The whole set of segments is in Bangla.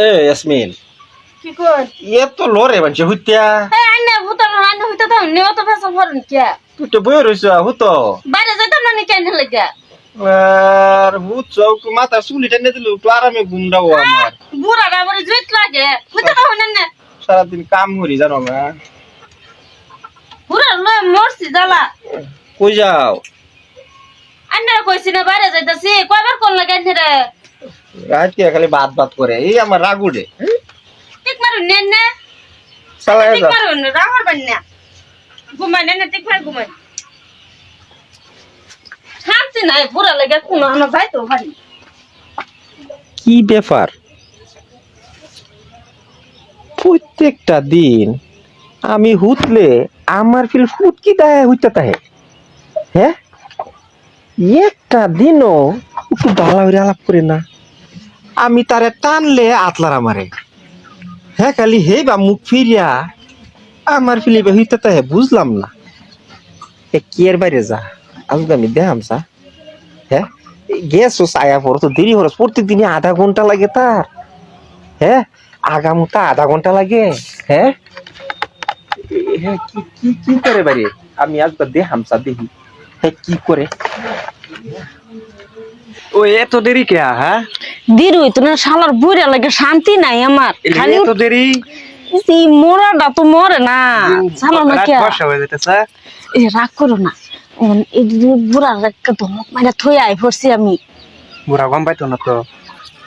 এ ইয়াসমিন। কি কর এ তো লরে বানছে হুত্যা এই আন্না ভূতার আন্না হইতে তো নেও তো ফেসা ফরন কে তুই তো বই রইছ হুত বাইরে যাইতাম না নি কেন লাগা। আর হুত চৌক মাথা চুলি টেনে দিল একটু আরামে ঘুমটাও আমার বুড়া ডাবরে জুইত লাগে। হইতে তো হইনা না? সারাদিন কাম করি জানো না বুড়া লয় মরছি জ্বালা। কই যাও? আন্না কইছি না বাইরে যাইতাছি কয়বার কোন লাগে রে রাতে খালি বাত বাত করে। এই আমার রাগুডে টিক মারুন নেন না। টিক যা মারুন রামার বান না। ঘুমাই না টিক মার ঘুমাই শান্তি নাই বুড়া লাগে কোন আমার ভাই তো ভাই। কি ব্যাপার? প্রত্যেকটা দিন আমি হুতলে আমার ফিল হুত কি দায় হইতে তাহে হ্যাঁ? একটা দিনও একটু বালা হইরে আলাপ করে না। আমি তারে টানলে আতলার আমারে। হ্যাঁ খালি হে বা মুখ ফিরিয়া, আমার ফিলি হইতে তাহে বুঝলাম না। এ কি এর বাইরে যা? আজকে আমি দেখাম সা হ্যাঁ গেছো ছায়া পর, তো দেরি হরস প্রত্যেক দিনই আধা ঘণ্টা লাগে তার। হ্যাঁ আগামুতা আধা ঘণ্টা লাগে। হ্যাঁ কি কি কি করে বাড়ি? আমি আজকে দে হামসা দেখি হ্যাঁ কি করে? ও এত দেরি কে হ্যাঁ? শালার বুড়া লাগে শান্তি নাই আমার। খালি এত দেরি? এই মোরাটা তো মরে না। শালার না কে হয়ে যেতেছে এ রাগ করো না। এই যে বুড়ার ধমক মারা থই আই পড়ছি আমি। বুড়া গম পাইতো না তো?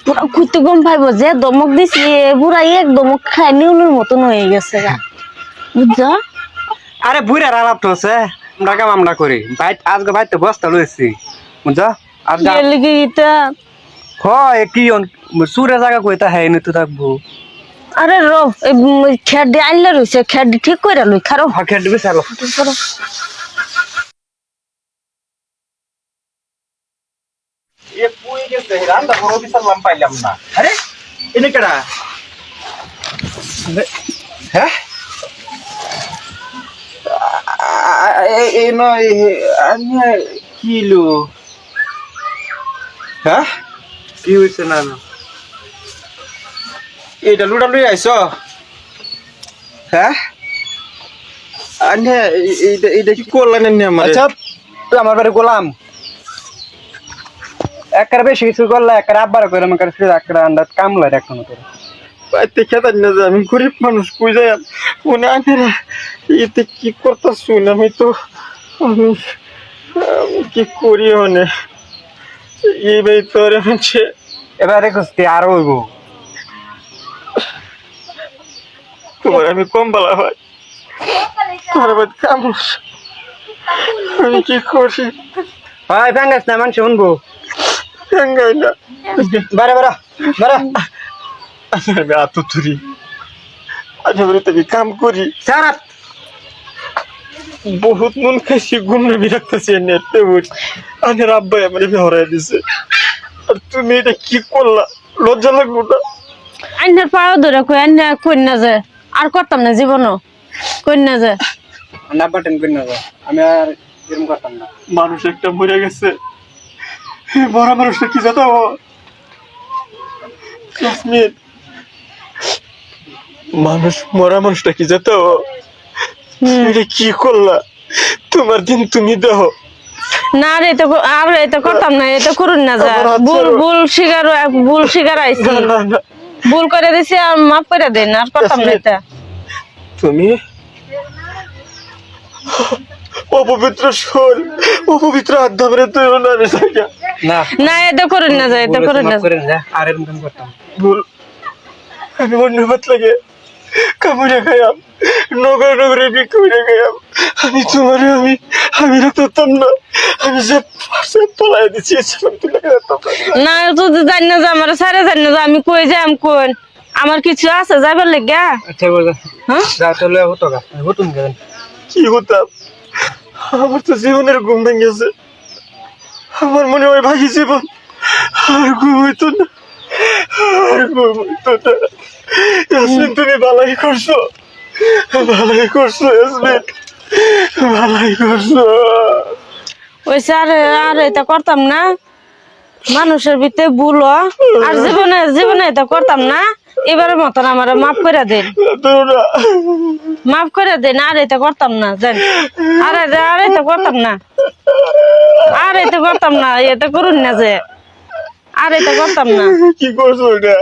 পুরা গম পাইবো যে দমক দিছি বুড়া এক দমক খাই নিউলের মতন হয়ে গেছে বুঝছ? আরে বুড়ার আলাপ তো আছে আমরা কাম আমরা করি। বাইট আজকে বাইতে বস্তা লইছি। বুঝছ? গেলে কি এটা হয় কি অন- সুরে জায়গা কইতা হ্যাঁ নি তো থাকব। আরে রো আনলে রয়েছে খের দিয়ে ঠিক করে লই খারো। হকেট দিবি চালো করো। এ পুই গেছে? রান্দা বড় বিশালাম পাইলাম না। আরে এনে কেডা? হ্যাঁ? এই নয় আমি কিলো হ্যাঁ? কি হইছে না না? এইটা লুটা লুই আইছ? হ্যাঁ? আনে এইটা এইটা কি করলেন আমার? আচ্ছা আমার বাড়ি গোলাম। একবার বেশি কিছু করলে একবার আব্বার করে আমার কাছে একবার আন্দাজ কামলা এখন তোর। বাইতে খেতাম না যে আমি গরিব মানুষ কই যাই মনে আনেরা এতে কি করতে শুন আমি তো আমি আমি কি করি মানে এই ভাই তোর হচ্ছে। এবারে কুস্তি আর হইব। তোমার আমি কম বলা হয়। তোমার বাদ কামুস আমি কি করি হয় ফ্যাঙ্গাস না মানুষ শুনব। গাই না। বারে বারে বারে আমি আতো তুরি আজ আমি তুমি কাম করি? সারাত বহুত মন খাইছি বিরাক্তাছি নেতে বুঝ আনের আব্বাই আমার হরাই দিছে। আর তুমি এটা কি করলা? লজ্জা লাগল না? আন্নার পাও ধরে কই আন্না কই না যে আর করতাম না জীবনও। কই না যে না বাটেন করি না তো। আমি আর এরকম করতাম না। মানুষ একটা মরে গেছে। এই বড় মানুষটা কি যেত কাশ্মীর মানুষ মরা মানুষটা কি যেত এটা কি করলা? তোমার দিন তুমি দেহ। না রে এটা কো- আর এটা করতাম না এটা করুন না যা। ভুল ভুল শিকার ভুল শিকার আইছি। ভুল করে দিছি আর মাফ করে দেন আর করতাম না এটা। তুমি অপবিত্র শোল অপবিত্র ধরে তুই না রে না। না এটা করুন না যা এটা করুন না যা। করেন যা আর এরকম করতাম। ভুল। আমি অন্য লাগে কামড়ে খাইয়াম। নগরে নগরে বিক্রি করে খাইয়াম। আমি তোমার আমি আমি রাখতাম না। আমি যে পাশে পলাই দিচ্ছি না। না তো জানি না যে আমার সারে জানি না যে আমি কই যাই আমি কোন। আমার কিছু আছে যাবার লেগা? আচ্ছা বল হ্যাঁ? যা চলে হতো গা। হতুন গেলেন কি হতাম? আমার তো জীবনের ঘুম ভেঙেছে আমার মনে হয় ভাগি জীবন। আর ঘুম হইতো না। ইয়াসমিন তুমি ভালাই করছ। ভালাই করছ ইয়াসমিন। ভালাই করছ। ওই স্যার আর এটা করতাম না। মানুষের ভিতরে ভুল। আর জীবনে জীবনে এটা করতাম না। এবারের মতন আমার মাফ করে দেন। মাফ করে দেন আর এটা করতাম না জান। আর আর এটা করতাম না। আর এটা করতাম না এটা করুন না যে। আর এটা করতাম না। কি করছ এটা?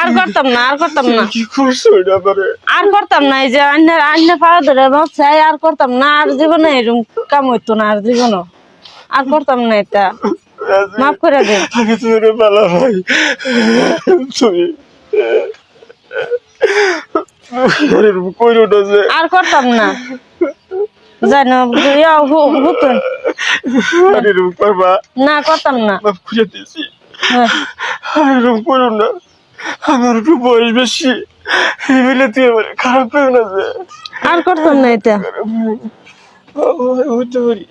আর করতাম না আর করতাম না। কি করছ এটা পরে আর করতাম না এই যে আন্না পাওয়া ধরে চাই আর করতাম না আর জীবনে এরকম কাম হইতো না আর জীবনও। আর করতাম না এটা। মাফ করে দেন আমি তোরে পালা ভাই যে। আর করতাম না। জানো না করতাম না। করে দিয়েছি এরকম করো না আমার একটু বয়স বেশি। এই বলে তুই আমার খারাপ পেও না আর করতাম না এটা। হতে পারি।